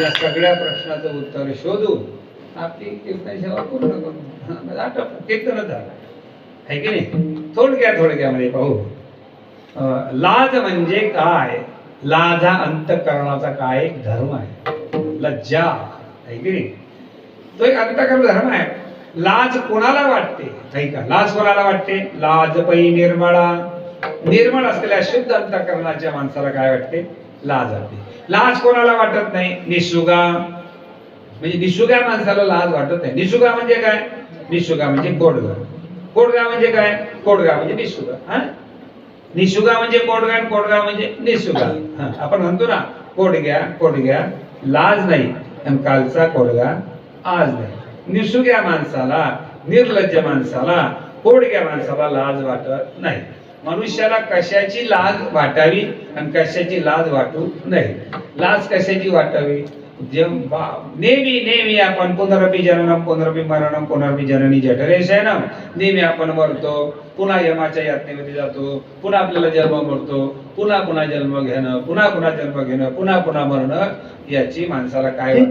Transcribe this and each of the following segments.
या सगळ्या प्रश्नाचं उत्तर शोधून आपली कीर्तन सेवा पूर्ण करू आटप कीर्तनच झालं. आहे की नाही? थोडक्या थोडक्यामध्ये पाहू. लाज म्हणजे काय? लाज हा अंतकरणाचा काय एक धर्म आहे. लज्जा. आहे की नाही? तो एक अंतकरण धर्म आहे. लाज कोणाला वाटते? ऐका लाज कोणाला वाटते? लाज पै निर्मळा. निर्मळ असलेल्या शुद्ध अंतकरणाच्या माणसाला काय वाटते? लाज वाटते. लाज कोणाला वाटत नाही? निशुगा म्हणजे निशुगा माणसाला लाज वाटत नाही. निशुगा म्हणजे काय? निशुगा म्हणजे कोडगा कोडगा म्हणजे काय? कोडगा म्हणजे निशुगा हा? निशुगा म्हणजे कोडगा आणि कोडगा म्हणजे निशुगा आपण म्हणतो ना कोडग्या कोडग्या लाज नाही आणि कालचा कोडगा आज नाही. निशुग्या माणसाला निर्लज्ज माणसाला कोडग्या माणसाला लाज वाटत नाही. मनुष्याला कशाची लाज वाटावी आणि कशाची लाज वाटू नये. लाज कशाची वाटावी? जे बा- नेहमी नेहमी आपण पुनरपी जननम पुनरपी मरणम पुनरपी जननी जठरे शयनम नेहमी आपण मरतो पुन्हा यमाच्या यातनेमध्ये जातो पुन्हा आपल्याला जन्म मरतो पुन्हा पुन्हा जन्म घेणं पुन्हा पुन्हा जन्म घेणं पुन्हा पुन्हा मरणं याची माणसाला काय वाटतं?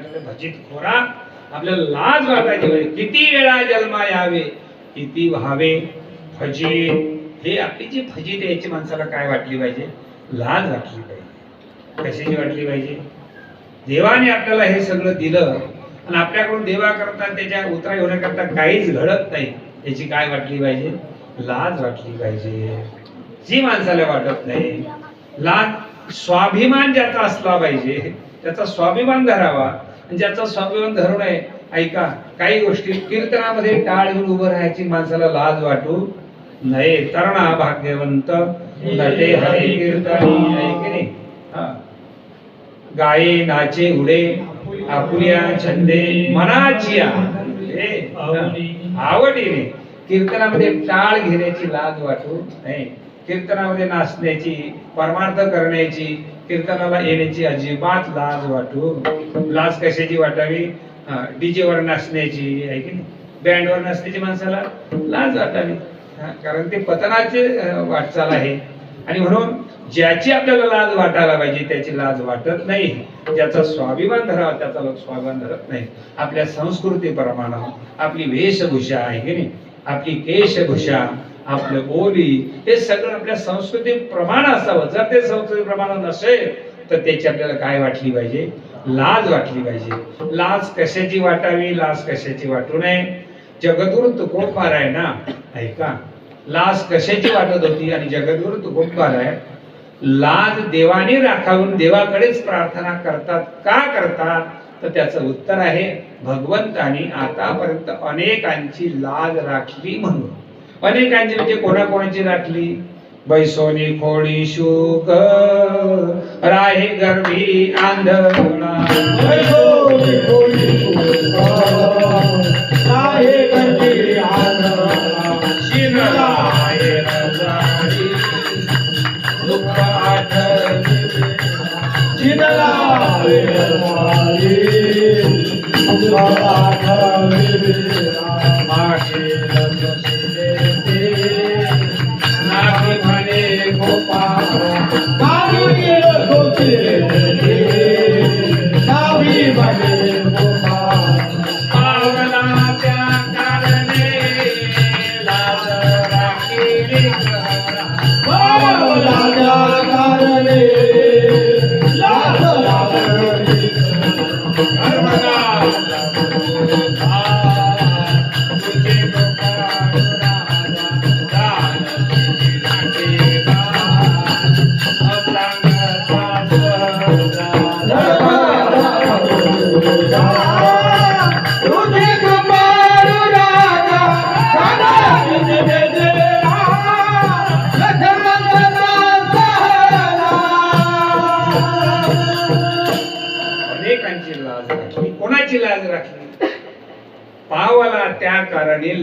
आपल्याला भजित खोरा आपल्याला लाज वाटायची वेळ किती वेळा जन्मा यावे किती व्हावे? फजित हे आपली जी फजित आहे याची माणसाला काय वाटली पाहिजे? लाज वाटली पाहिजे. कशाची वाटली पाहिजे? देवाने आपल्याला हे सगळं दिलं आणि आपल्याकडून देवा करता त्याच्या उतरा होण्याकरता काहीच घडत नाही. याची काय वाटली पाहिजे? लाज वाटली पाहिजे. जी माणसाला वाटत नाही लाज स्वाभिमान ज्याचा असला पाहिजे त्याचा स्वाभिमान धरावा. ज्याचा स्वाभिमान धरून आहे ऐका काही गोष्टी. कीर्तनामध्ये टाळ घेऊन उभं राहायची माणसाला लाज वाटू नये. तरणा भाग्यवंत नटे हरी कीर्तनी गाये नाचे उडे आपुल्या छंदे मनाचिया. आवडीने. कीर्तनामध्ये टाळ घेण्याची लाज वाटू नये. कीर्तनामध्ये नाचण्याची परमार्थ करण्याची कीर्तनाला येण्याची अजिबात लाज वाटू लाज कशाची वाटावी? डीजे वर नाचण्याची आहे की नाही? बँडवर नाचण्याची माणसाला लाज वाटावी. कारण ते पतनाचे वाटचाल आहे. आणि म्हणून ज्याची आपल्याला लाज वाटायला पाहिजे त्याची लाज वाटत नाही. ज्याचा स्वाभिमान धरावा त्याचा लोक स्वाभिमान धरत नाही. आपल्या संस्कृतीप्रमाणे आपली वेशभूषा आहे की नाही? आपली केशभूषा आपलं बोली हे सगळं आपल्या संस्कृती प्रमाण असावं. जर ते संस्कृती प्रमाण नसेल तर त्याची आपल्याला काय वाटली पाहिजे? लाज वाटली पाहिजे. लाज कशाची वाटावी? लाज कशाची वाटू नये? जगद्गुरु तुकोबार आहे ना? ऐका. लाज कशाची वाटत होती? आणि जगद्गुरु तुकोबार आहे. लाज देवाने राखावून देवाकडेच प्रार्थना करतात. का करतात? तर त्याचं उत्तर आहे भगवंतानी आतापर्यंत अनेकांची लाज राखली म्हणून. अनेकांची म्हणजे कोणाकोणाची राखली बैसोनी खोडी शुक. राहे गर्भी आंधळा बैसोनी खोडी शुक, राहे गर्भी आंधळा. शिरलाय रजाई, दुःख. मागे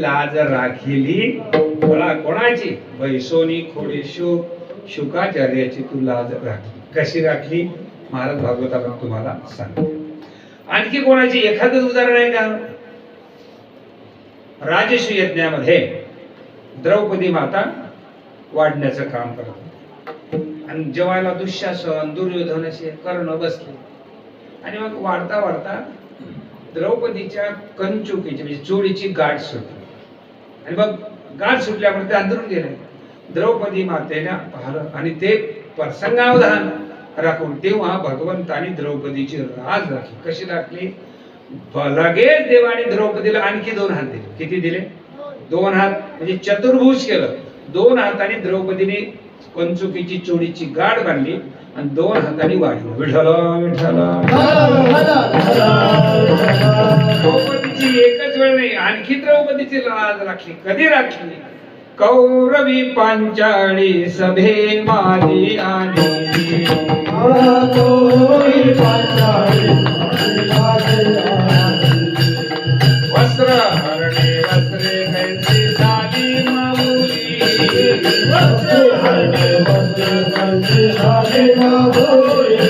लाज राखिली. कोणा कोणाची? बैसोनी खोडे शुक शुकाचार्याची तू लाज राखली कशी राखली महाराज भागवताला तुम्हाला सांगते. आणखी कोणाची? एखादं उदाहरण आहे का? राजश्री यज्ञामध्ये द्रौपदी माता वाढण्याचं काम करत आणि जेवायला दुःशासन दुर्योधन असे कर्ण बसले. आणि मग वाढता वाढता द्रौपदीच्या कंचुकीची म्हणजे चोरीची गाठ सुटली. आणि मग गाठ सुटल्यामुळे ते अंदरून गेले. द्रौपदी मातेने पाहिलं आणि ते प्रसंगावधान राखून तेव्हा भगवंतानी द्रौपदीची राज राखली कशी राखली? लगेच देवाने द्रौपदीला आणखी दोन हात दिले. किती दिले? दोन हात. म्हणजे चतुर्भुज केलं. दोन हाताने द्रौपदीने कंचुकीची चोडीची गाठ बांधली. आणि दोन हाताने वाढली. विठ्ठल द्रौपदीची एकच वेळ नाही आणखी द्रौपदीची लाज राखली कधी राखली कौरवी पांचाळी सभे माझी आली वस्त्र हरणे वस्त्रे कैसे झाली माऊली. वस्त्र हरे ना भोले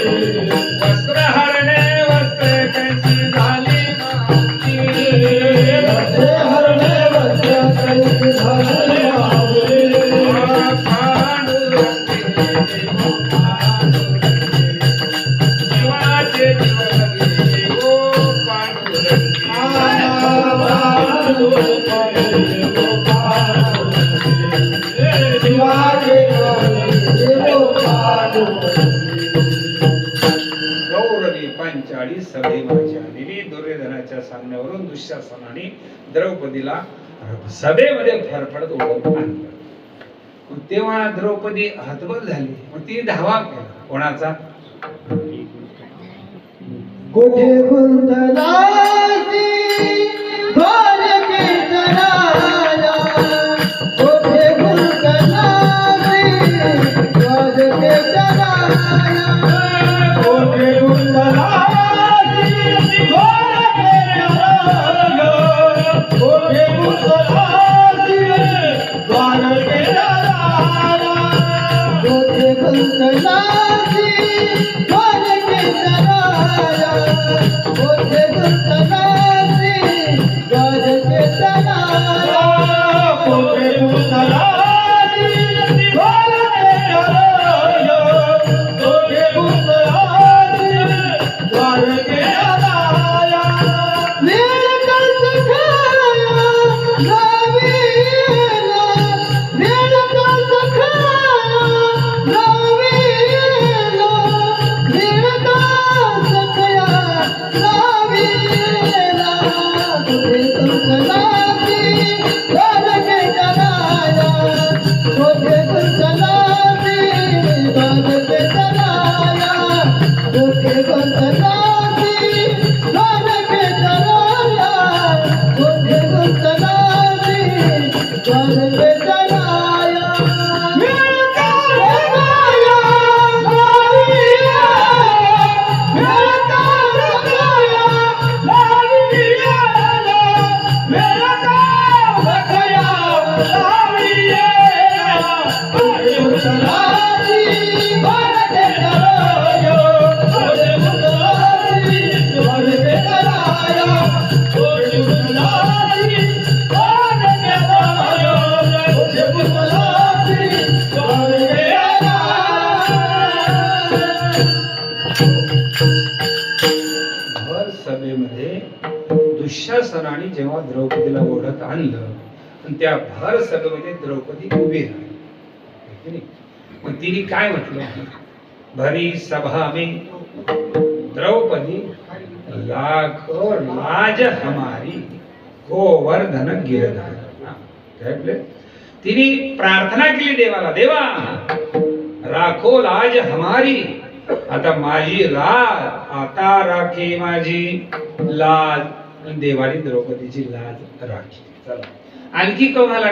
द्रौपदीला सभेमध्ये फरफडत ओढून तेव्हा द्रौपदी हतबल झाली. मग ती धावा केला. कोणाचा? दुःशासनाने जेव्हा द्रौपदीला ओढत आणलं त्या भर सभेमध्ये द्रौपदी उभी राहिली. है मग तिने काय म्हटलं? भरी सभा में द्रौपदी लाखो लाज हमारी गोवर्धन गिरधार. काय तिने प्रार्थना केली देवाला देवा राखो लाज हमारी आता माझी लाज आता राखे माझी लाज. आणि देवाने द्रौपदीची लाज राखी. चला. आणखी कोणाला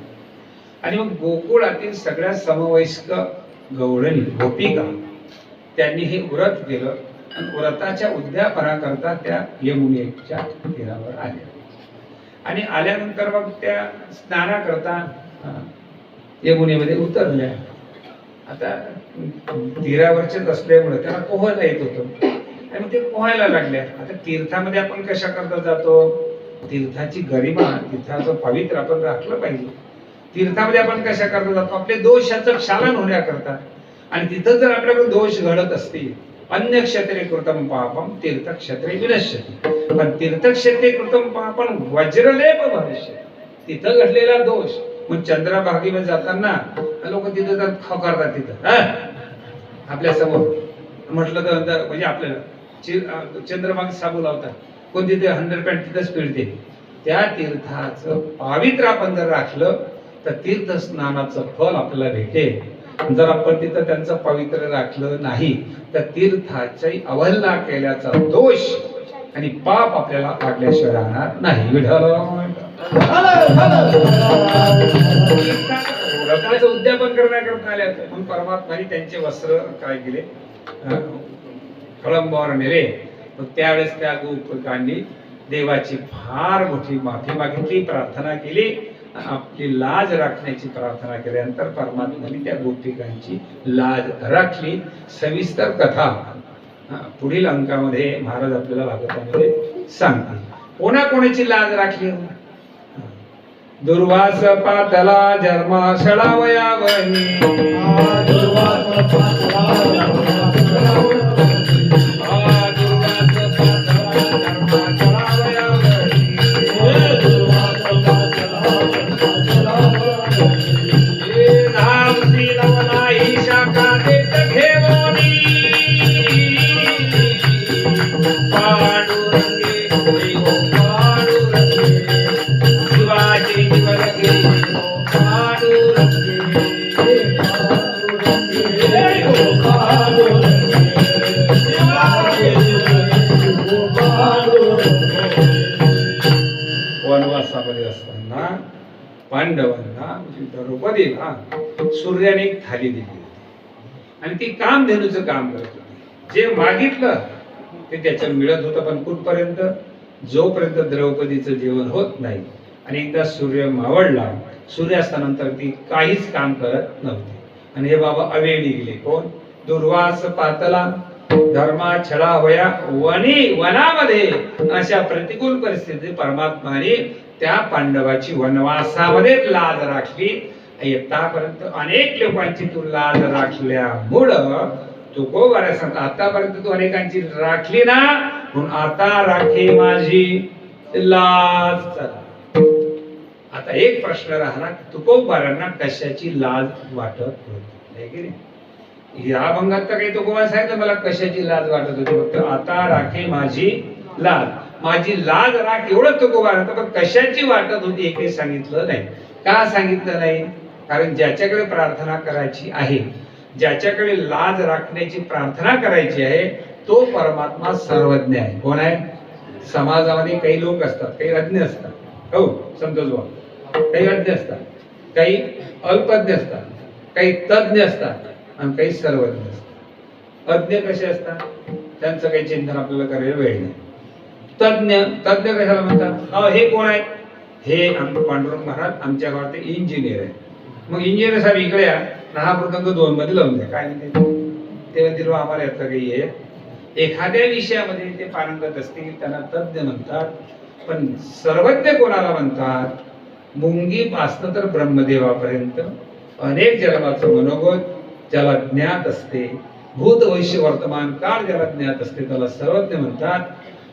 आणि मग गोकुळातील सगळ्या समवयस्क गवळणी गोपिका त्यांनी हे व्रत केलं. आणि व्रताच्या उद्यापनाकरता त्या यमुनेच्या तीरावर आल्या. आणि आल्यानंतर मग त्या स्नानाकरता यमुनेमध्ये उतरल्या. आता तीरावरचेच असल्यामुळे त्याला पोहायला येत होतं. आणि मग ते पोहायला लागल्या. आता तीर्थामध्ये आपण कशा करता जातो? तीर्थाची गरिमा तीर्थाचं पवित्र आपण राखलं पाहिजे. तीर्थामध्ये आपण कशा करता जातो? आपले दोषाचं क्षालन होण्याकरता. आणि तिथं जर आपल्याकडे दोष घडत असतील अन्य क्षेत्रे कृतम पापम तीर्थक्षेत्रे विनश्यती. पण तीर्थक्षेत्रे कृतम पापम वज्रलेप भविष्य तिथं घडलेला दोष. मग चंद्रभागीमध्ये जाताना लोक तिथं जात खकारतात तिथं. आपल्यासमोर. म्हटलं तर म्हणजे आपल्याला. चंद्रभाग साबू लावतात. कोण तिथे हंड्रेड पॅन्ट तिथंच पिळते. त्या तीर्थाचं पावित्र्य आपण जर राखलं तर तीर्थ स्नानाचं फल आपल्याला भेटेल. जर आपण तिथं त्यांचं पवित्र राखलं नाही तर तीर्थाची अवहेलना केल्याचा दोष आणि पाप आपल्याला लागल्याशिवाय राहणार नाही. विठ्ठल. उद्यापन करण्याकरता आल्या म्हणून परमात्माने त्यांचे वस्त्र काय केले? कळंबावर नेले. मग त्यावेळेस त्या गोपकांनी देवाची फार मोठी माफी मागितली प्रार्थना केली. आपली लाज राखण्याची प्रार्थना केल्यानंतर परमात्म्याने त्या गोपिकांची लाज राखली. सविस्तर कथा पुढील अंकामध्ये महाराज आपल्याला भागवतामध्ये सांगतील. कोणा कोणाची लाज राखली? दुर्वास पातला जन्मा सडावया दुर्वास पातला यादी दिली होती. आणि ती काम धेनूचं काम करत होती. जे मागितलं ते त्याच्या मिळत होतं पण कुठपर्यंत? जोपर्यंत द्रौपदीचं जेवण होत नाही आणि एकदा सूर्य मावळला सूर्यास्तानंतर ती काहीच काम करत नव्हती. आणि हे बाबा अवेळी गेले. कोण? दुर्वास पातला धर्मा छळा वया वनी वनामध्ये. अशा प्रतिकूल परिस्थितीत परमात्माने त्या पांडवाची वनवासामध्ये लाज राखली. आतापर्यंत अनेक लोकांची तू लाज राखल्यामुळं तू को आतापर्यंत तू अनेकांची राखली ना म्हणून आता राखी माझी. लाज आता एक प्रश्न राहणार तुकोबारांना कशाची लाज वाटत होती? या अभंगात तर काही तुकोबा सांगितलं मला कशाची लाज वाटत होती? फक्त आता राखे माझी लाज. माझी लाज राख एवढं तुकोबा पण कशाची वाटत होती हे काही सांगितलं नाही. का सांगितलं नाही? कारण ज्याच्याकडे प्रार्थना करायची आहे ज्याच्याकडे लाज राखण्याची प्रार्थना करायची आहे तो परमात्मा सर्वज्ञ आहे. कोण आहे? समाजामध्ये काही लोक असतात काही अज्ञ असतात. हो संतोष भाऊ काही अज्ञ असतात काही अल्पज्ञ असतात काही तज्ञ असतात आणि काही सर्वज्ञ असतात. अज्ञ कसे असतात? त्यांचं काही चिंतन आपल्याला करायला वेळ नाही. तज्ञ तज्ञ कशाला म्हणतात? हे कोण आहे? हे आमचं पांडुरंग महाराज आमच्या गावात इंजिनियर आहे मग इंजिनियर साहेब इकडे या. ना हा मृदंग दोन मध्ये लावून द्या काय नाही ते. म्हणतील आम्हाला यातलं काही आहे एखाद्या विषयामध्ये ते पारंगत असतील त्यांना तज्ञ म्हणतात. पण सर्वज्ञ कोणाला म्हणतात? मुंगी पासनं तर ब्रह्मदेवापर्यंत. अनेक जन्माचं मनोगत ज्याला ज्ञात असते. भूत भविष्य वर्तमान काळ ज्याला ज्ञात असते त्याला सर्वज्ञ म्हणतात.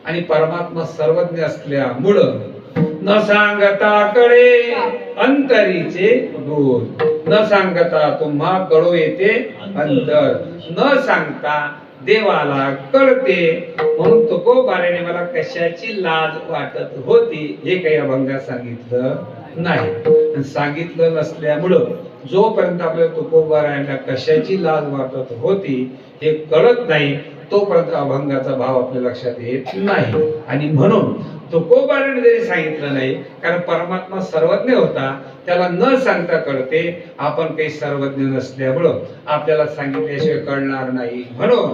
आणि परमात्मा सर्वज्ञ असल्यामुळं न सांगता कळे अंतरीचे गुण. न सांगता तुम्हा कळो येते अंतर. न सांगता देवाला कळते. म्हणून तुकोबाराने मला कशाची लाज वाटत होती हे काही अभंगात सांगितलं नाही. सांगितलं नसल्यामुळं जोपर्यंत आपल्या तुकोबारायला कशाची लाज वाटत होती हे कळत नाही तोपर्यंत अभंगाचा भाव आपल्या लक्षात येत नाही. आणि म्हणून तुकोबाने जरी सांगितलं नाही कारण परमात्मा सर्वज्ञ होता त्याला न सांगता कळते आपण काही सर्वज्ञ नसल्यामुळं आपल्याला सांगितल्याशिवाय कळणार नाही. म्हणून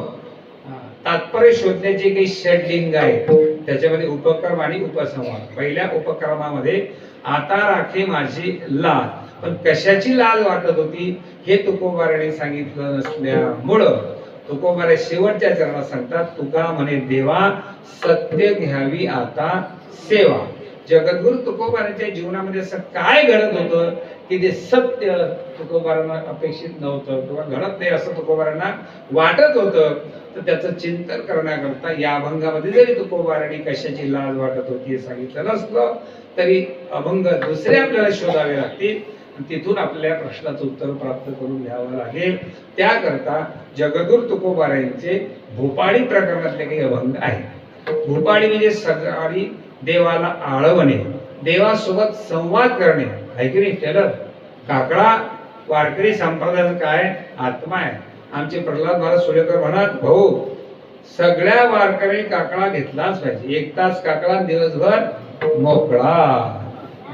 तात्पर्य शोधण्याचे काही षडलिंग आहेत त्याच्यामध्ये उपक्रम आणि उपसंहार पहिल्या उपक्रमामध्ये आता राखे माझी लाल. पण कशाची लाल वाटत होती हे तुकोबाराने सांगितलं नसल्यामुळं तुकोबारे शेवटच्या चरणात सांगतात तुका म्हणे देवा सत्य घ्यावी आता सेवा. जगद्गुरु तुकोबारांच्या जीवनामध्ये असं काय घडत होतं की ते सत्य तुकोबारांना अपेक्षित नव्हतं किंवा घडत नाही असं तुकोबारांना वाटत होतं? तर त्याचं चिंतन करण्याकरता या अभंगामध्ये जरी तुकोबारांनी कशाची लाज वाटत होती हे सांगितलं नसलं तरी अभंग दुसरे आपल्याला शोधावे लागतील. तिथून आपल्याला प्रश्नाचं उत्तर प्राप्त करून घ्यावं लागेल. त्याकरता जगदूर तुकोबारायांचे भोपाळी प्रकरणातले काही अभंग आहेत. भोपाळी म्हणजे सकाळी देवाला आळवणे देवासोबत संवाद करणे. आहे की नाही टेलर? काकडा वारकरी संप्रदायाचं काय? आत्मा आहे. आमचे प्रल्हाद महाराज सुरेकर म्हणत भाऊ सगळ्या वारकरी काकडा घेतलाच पाहिजे. एक तास काकडा दिवसभर मोकळा.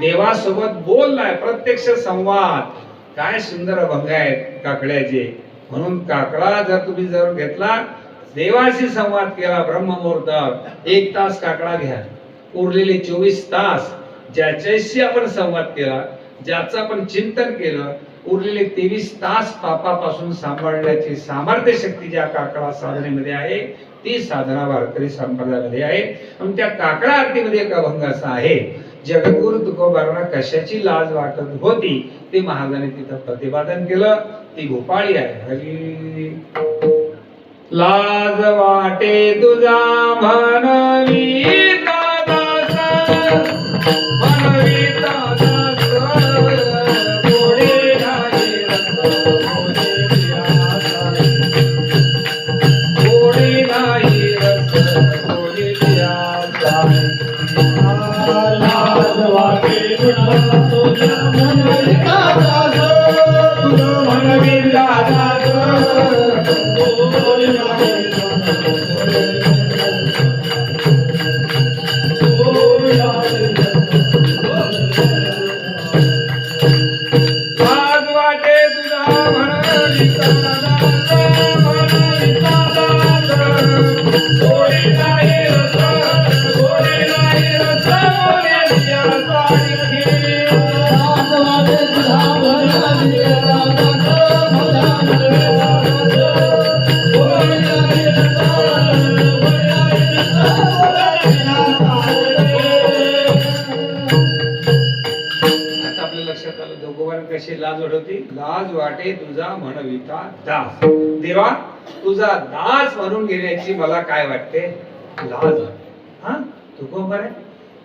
देवासोबत बोललाय प्रत्यक्ष संवाद. काय सुंदर अभंग आहेत काकड्याचे. म्हणून काकडा जर तुम्ही जर घेतला देवाशी संवाद केला ब्रह्ममुहूर्त एक तास काकडा घ्या. उरलेले चोवीस तास ज्याच्याशी आपण संवाद केला ज्याचं आपण चिंतन केलं उरलेले तेवीस तास पापापासून सांभाळण्याची सामर्थ्य शक्ती ज्या काकडा साधनेमध्ये आहे ती साधना वारकरी संप्रदायामध्ये आहे. आणि त्या काकडा आरतीमध्ये एक अभंग असा आहे जगद्गुरु तुकोबारांना कशाची लाज वाटत होती ते महाराजांनी तिथं प्रतिपादन केलं. ती भोपाळी आहे. हरी. लाज वाटे तुझा म्हणवी दादास, तुझा वाटे तुझा म्हणविता दास. देवा तुझा दास म्हणून घेण्याची मला काय वाटते? लाज वाटते. हा? तुकोबर आहे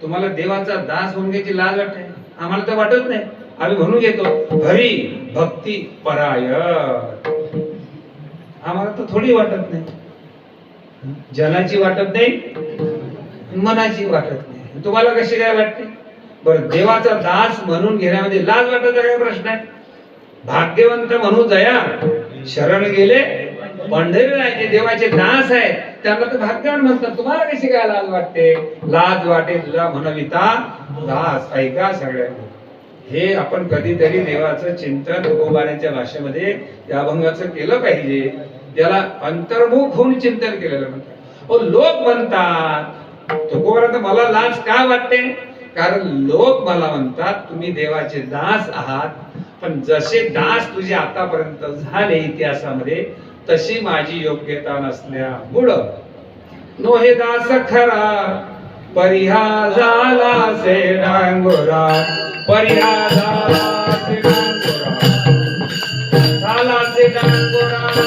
तुम्हाला देवाचा दास म्हणून घ्यायची लाज वाटते? आम्हाला तर वाटत नाही. आम्ही म्हणून घेतो हरी भक्ती पराय आम्हाला तर थोडी वाटत नाही. जनाची वाटत नाही मनाची वाटत नाही. तुम्हाला कशी काय वाटते? बरं देवाचा दास म्हणून घेण्यामध्ये लाज वाटत प्रश्न आहे? भाग्यवंत म्हणू दया शरण गेले. पंढरी देवाचे दास आहेत. त्यांना तर भाग्यवान म्हणतात. तुम्हाला कशी काय लाज वाटते? लाज वाटे तुझा म्हणविता. दास ऐका सगळ्यांनी हे आपण कधीतरी देवाचं चिंतन गोबाऱ्यांच्या भाषेमध्ये या अभंगाचं केलं पाहिजे. त्याला अंतर्मुख होऊन चिंतन केलेलं म्हणतात. ओ लोक म्हणतात तुकोबारा मला लाज का वाटते? कारण लोक मला म्हणतात तुम्ही देवाचे दास आहात. पण जसे दास तुझे आतापर्यंत झाले इतिहासामध्ये तशी माझी योग्यता नसल्यामुळं नो हे दास खरा परिहा झाला से डांगोरा परिहा झाला से डांगोरा. झाला से डांगोरा.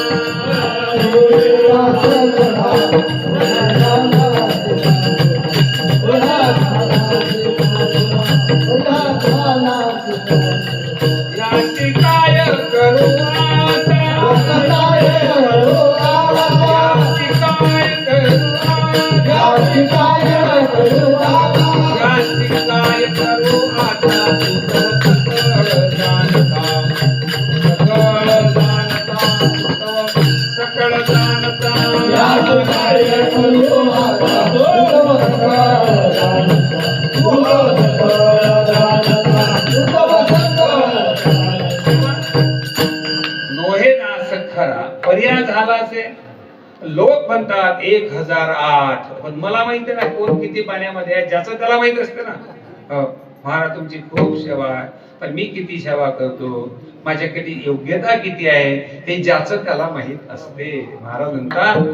लोक म्हणतात एक हजार आठ. पण मला माहिती ना कोण किती पाण्यामध्ये आहे ज्याचं त्याला माहीत असते ना. महाराज तुमची खूप सेवा आहे. पण मी किती सेवा करतो? माझ्याकडे योग्यता किती आहे? हे ज्याचं त्याला माहीत असते. महाराज म्हणतात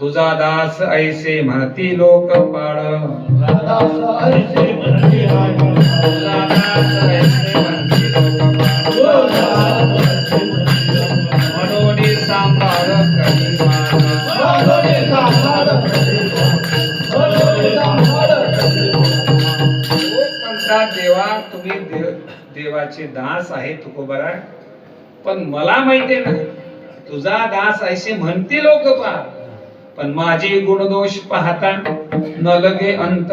तुझा दास ऐसे म्हणती लोक पाळ दास ऐसे म्हणती आहे. तुझा दास ऐसे म्हणती लोक पाळ. देवाचे दास आहे तुकोबरा पण मला माहिती ना तुझा दास ऐसे म्हणते लोक पा पण माझे गुणदोष पाहता न लगे अंत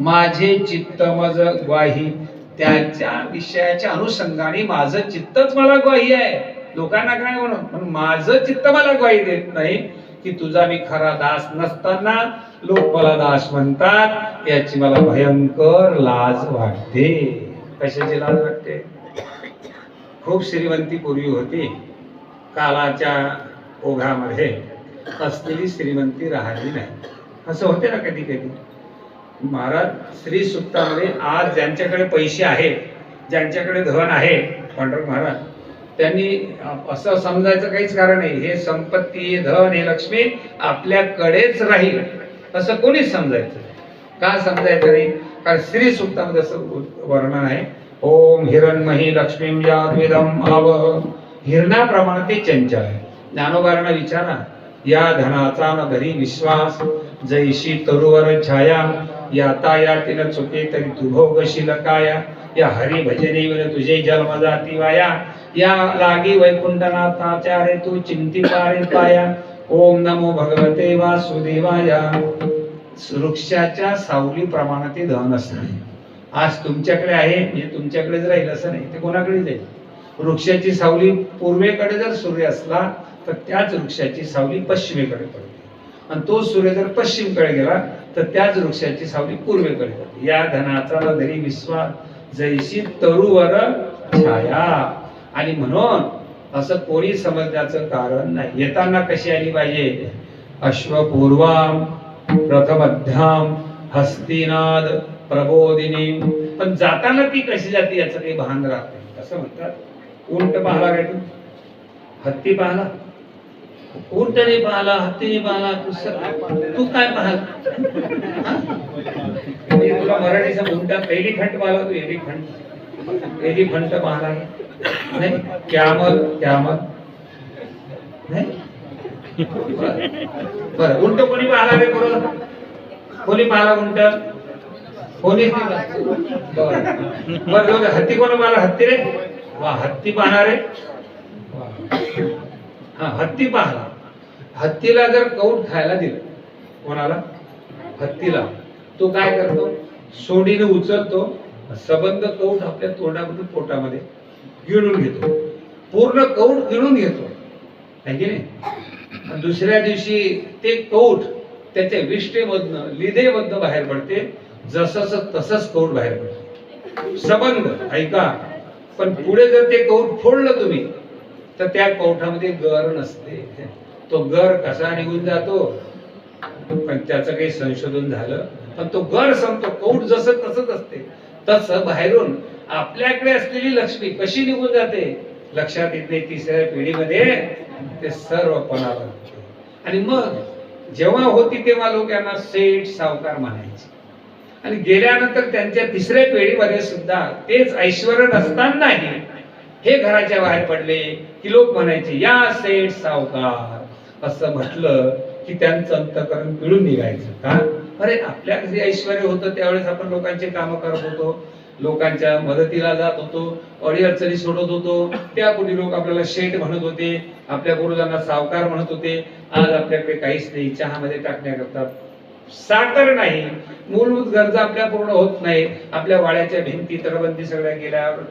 माझे चित्त मज ग्वाही. त्याच्या विषयाच्या अनुषंगाने माझं चित्तच मला ग्वाही आहे. लोकांना काय म्हणून पण माझं चित्त मला ग्वाही देत नाही की तुझा मी खरा दास नसताना लोक मला दास म्हणतात याची मला भयंकर लाज वाटते. कशाची लाज वाटते? खूप श्रीमंती पूर्वी होती. कालाच्या ओघामध्ये असलेली श्रीमंती राहिली नाही. असं होते ना कधी कधी? महाराज श्री सुप्तामध्ये आज ज्यांच्याकडे पैसे आहेत ज्यांच्याकडे धन आहे पांडुरंग महाराज त्यांनी असं समजायचं काहीच कारण नाही. हे संपत्ती हे धन हे लक्ष्मी आपल्याकडेच राहील. असं कोणीच समजायचं का समजायचं नाही? कारण श्री सुप्तामध्ये असं वर्णन आहे. ओम हिरणमही लक्ष्मी याद्विदम आव हिरणाप्रमाणे ते चंचल आहे. ज्ञानोबारांना विचारा या धनाचा न धरी विश्वास जैशी तरुवर छाया याता चुके तरी तुभोगशील काया. या हरी भजने विन तुझे जन्म जाती वाया. या लागी वैकुंठनाथाच्या रे तू चिंती पारे पाया. ओम नमो भगवते वासुदेवाया. वृक्षाच्या सावली प्रमाणात ते धन असते. आज तुमच्याकडे आहे म्हणजे तुमच्याकडेच राहील असं नाही ते कोणाकडे जाईल वृक्षाची सावली पूर्वेकडे जर सूर्य असला तर त्याच वृक्षाची सावली पश्चिमेकडे पडते. आणि तो सूर्य जर पश्चिमकडे गेला तर त्याच वृक्षाची सावली पूर्वेकडे पडते. या धनाचा धरी विश्वास जैशी तरुवर छाया. आणि म्हणून असं कोणी समजण्याचं कारण नाही. येताना कशी आली पाहिजे? अश्वपूर्वाम प्रथमध्याम हस्तिनाद प्रबोधिनी. पण जाताना ती कशी जाते याचं काही भान राहत नाही. असं म्हणतात उंट पाहला काय तू. हत्ती पाहला. उंटने पाहला हत्तीने पाहला. तू तू काय पाहला? तुला मराठीचा उंटा पहिली खंड पाहला तू एलिफंट खंड पाहला नाही कॅमल कॅमल नाही. बरं. उंट कोणी पाहला रे बरोबर कोणी पाहला उंट? कोणीच नाही बरं. हत्ती कोण मला हत्ती रे? वा हत्ती पाहणार रे हा हत्ती पाहला. हत्तीला जर कौट खायला दिलं कोणाला? हत्तीला. तो काय करतो? सोडीने उचलतो सबंध कौट आपल्या तोंडामध्ये पोटामध्ये गिळून घेतो. पूर्ण कौट गिळून घेतो. की नाही? दुसऱ्या दिवशी ते कौट त्याच्या विष्ठेमधनं लिदेमधनं बाहेर पडते. जसंच तसंच कौट बाहेर पडते. सबंध ऐका. पण पुढे जर ते कौट फोडलं तुम्ही तर त्या कौठामध्ये गर नसते. तो गर कसा निघून जातो? पण त्याचं काही संशोधन झालं. पण तो गर संपतो. कौट जसं तसंच असते. तसं बाहेरून आपल्याकडे असलेली लक्ष्मी कशी निघून जाते? लक्षात येत नाही तिसऱ्या पिढीमध्ये. ते सर्व पणाला आणि मग जेव्हा होती तेव्हा लोक यांना सेठ सावकार म्हणायचे. आणि गेल्यानंतर त्यांच्या तिसऱ्या पिढीमध्ये सुद्धा तेच ऐश्वर नसतानाही हे घराच्या बाहेर पडले की लोक म्हणायचे या सेठ सावकार. असं म्हटलं की त्यांचं अंतकरण पिळून निघायचं का? अरे आपल्या घरी ऐश्वर होतं त्यावेळेस आपण लोकांचे काम करत होतो लोकांच्या मदतीला जात होतो अडीअडचणी सोडत होतो. त्यापूर्वी लोक आपल्याला शेठ म्हणत होते आपल्या गुरुजांना सावकार म्हणत होते. आज आपल्याकडे काहीच नाही चहामध्ये टाकण्याकरता साखर नाही. मूलभूत गरजा आपल्या पूर्ण होत नाही आपल्या वाड्याच्या भिंती तरबंदी सगळ्या गेल्यावर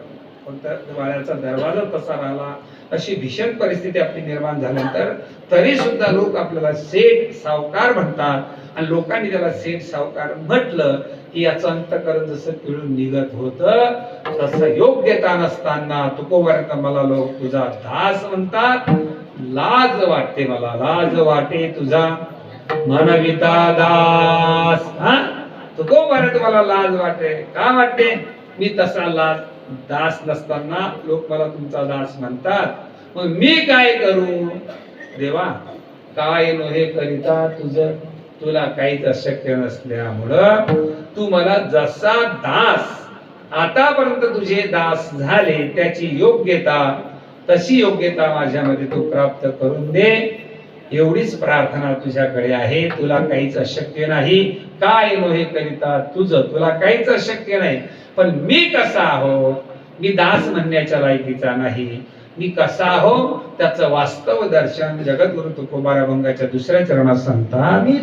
फक्त वाड्याचा दरवाजा तसा राहिला. अशी भीषण परिस्थिती आपली निर्माण झाल्यानंतर तरी सुद्धा लोक आपल्याला सेठ सावकार म्हणतात. आणि लोकांनी त्याला सेठ सावकार म्हटलं की याचं अंतकरण जसं पिळून निघत होत तसं योग्यता नसताना तुकोपर्यंत मला लोक तुझा दास म्हणतात. लाज वाटते मला लाज वाटे तुझा. मनविता दास हा तुको बरं तुम्हाला लाज वाटते? का वाटते? मी तसा लाज दास नसताना लोक मला तुमचा दास म्हणतात. मग मी काय करू? देवा काय नोहे करिता तुझ? तुला काहीच अशक्य नसल्यामुळं तू मला जसा दास आतापर्यंत तुझे दास झाले त्याची योग्यता तशी योग्यता माझ्यामध्ये तू प्राप्त करून दे. एवढीच प्रार्थना तुझ्याकडे आहे. तुला काहीच अशक्य नाही. काय लोहे करिता तुझं? तुला काहीच अशक्य नाही. पण मी कसा आहो? मी दास म्हणण्याच्या लायकीचा नाही. मी कसा आहो? त्याचं वास्तव दर्शन जगद्गुरु तुकोबाराभंगाच्या दुसऱ्या चरणात सांगता मी